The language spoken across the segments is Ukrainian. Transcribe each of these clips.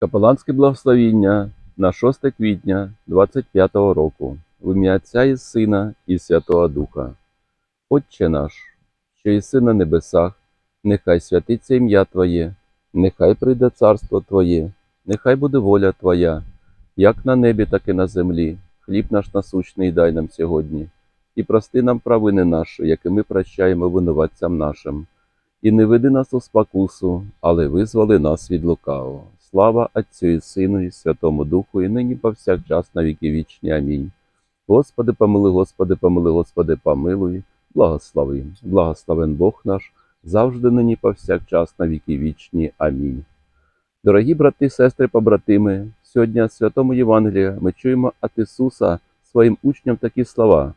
Капеланське благословіння на 6 квітня 25-го року в ім'я Отця і Сина і Святого Духа. Отче наш, що єси на небесах, нехай святиться ім'я Твоє, нехай прийде царство Твоє, нехай буде воля Твоя, як на небі, так і на землі. Хліб наш насущний дай нам сьогодні, і прости нам провини наші, які ми прощаємо винуватцям нашим. І не веди нас у спокусу, але визволи нас від лукавого. Слава Отцю і Сину, і Святому Духу, і нині повсякчас на віки вічні. Амінь. Господи, помили, Господи, помили, Господи, помилуй, благослови. Благословен Бог наш, завжди нині повсякчас на віки вічні. Амінь. Дорогі брати, сестри, побратими, сьогодні в Святому Євангелії ми чуємо від Ісуса своїм учням такі слова.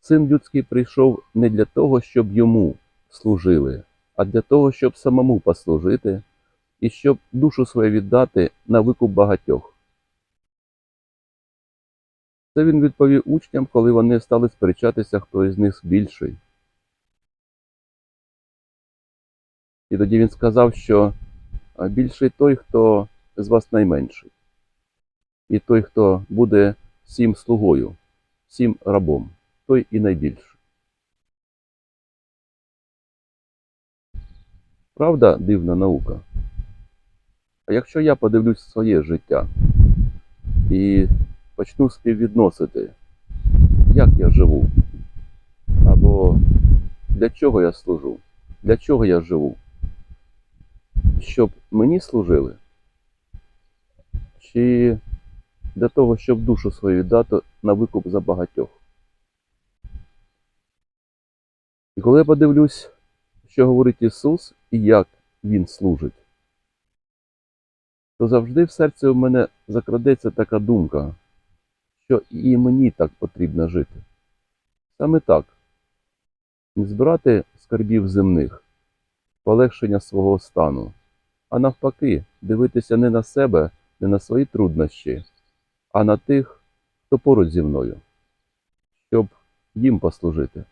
Син людський прийшов не для того, щоб йому служили, а для того, щоб самому послужити і щоб душу свою віддати на викуп багатьох. Це він відповів учням, коли вони стали сперечатися, хто із них більший. І тоді він сказав, що більший той, хто з вас найменший, і той, хто буде всім слугою, всім рабом, той і найбільший. Правда, дивна наука. А якщо я подивлюсь своє життя і почну співвідносити, як я живу, або для чого я служу, для чого я живу, щоб мені служили, чи для того, щоб душу свою віддати на викуп за багатьох. І коли я подивлюсь, що говорить Ісус і як Він служить, то завжди в серці у мене закрадеться така думка, що і мені так потрібно жити. Саме так. Не збирати скарбів земних, полегшення свого стану, а навпаки, дивитися не на себе, не на свої труднощі, а на тих, хто поруч зі мною, щоб їм послужити,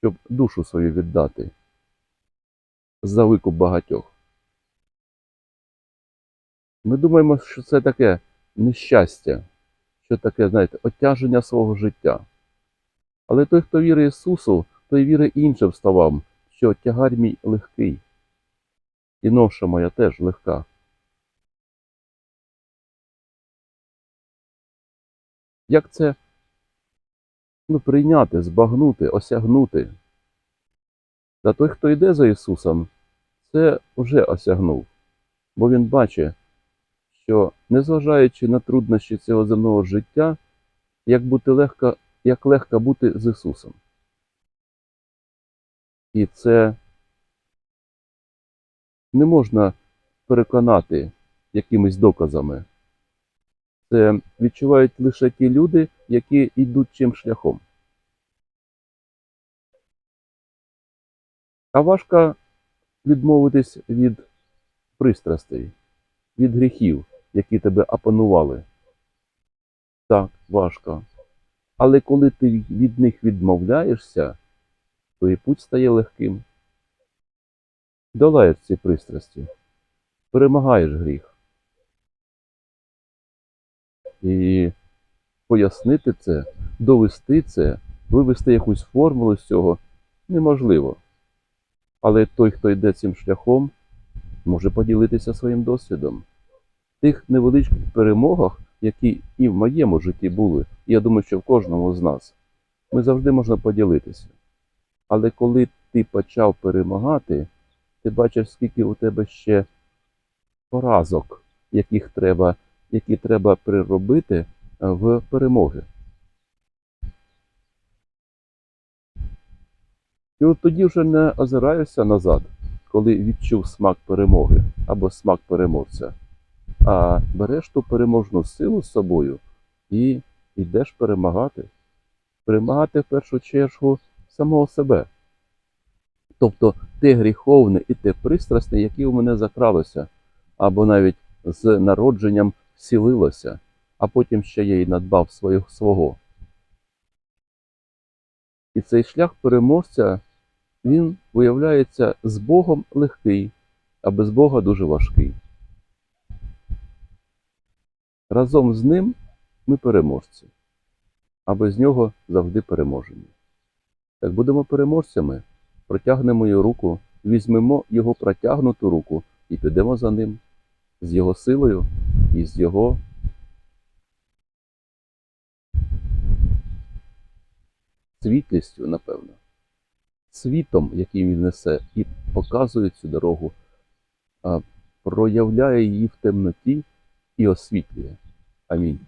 щоб душу свою віддати за викуп багатьох. Ми думаємо, що це таке нещастя, що таке, знаєте, отяження свого життя. Але той, хто вірить Ісусу, той вірить іншим словам, що тягар мій легкий, і ноша моя теж легка. Як це ну, прийняти, збагнути, осягнути? Та той, хто йде за Ісусом, це вже осягнув, бо Він бачить, що, незважаючи на труднощі цього земного життя, як бути легко, як легко бути з Ісусом. І це не можна переконати якимись доказами. Це відчувають лише ті люди, які йдуть чим шляхом. А важко відмовитись від пристрастей, від гріхів, які тебе опанували. Так, важко. Але коли ти від них відмовляєшся, то і путь стає легким. Долаєш ці пристрасті, перемагаєш гріх. І пояснити це, довести це, вивести якусь формулу з цього неможливо. Але той, хто йде цим шляхом, може поділитися своїм досвідом. Тих невеличких перемогах, які і в моєму житті були, і я думаю, що в кожному з нас, ми завжди можна поділитися. Але коли ти почав перемагати, ти бачиш, скільки у тебе ще поразок, яких треба, які треба приробити е, в перемоги. І от тоді вже не озираєшся назад, коли відчув смак перемоги або смак переможця, а береш ту переможну силу з собою і йдеш перемагати. Перемагати в першу чергу самого себе. Тобто те гріховне і те пристрасне, яке у мене закралося, або навіть з народженням сілилося, а потім ще я й надбав свого-. І цей шлях переможця, він виявляється з Богом легкий, а без Бога дуже важкий. Разом з ним ми переможці, а без нього завжди переможені. Як будемо переможцями, протягнемо його руку, візьмемо його протягнуту руку і підемо за ним з його силою і з його світлістю, напевно, світом, який він несе, і показує цю дорогу, проявляє її в темноті і освітлює. Амінь.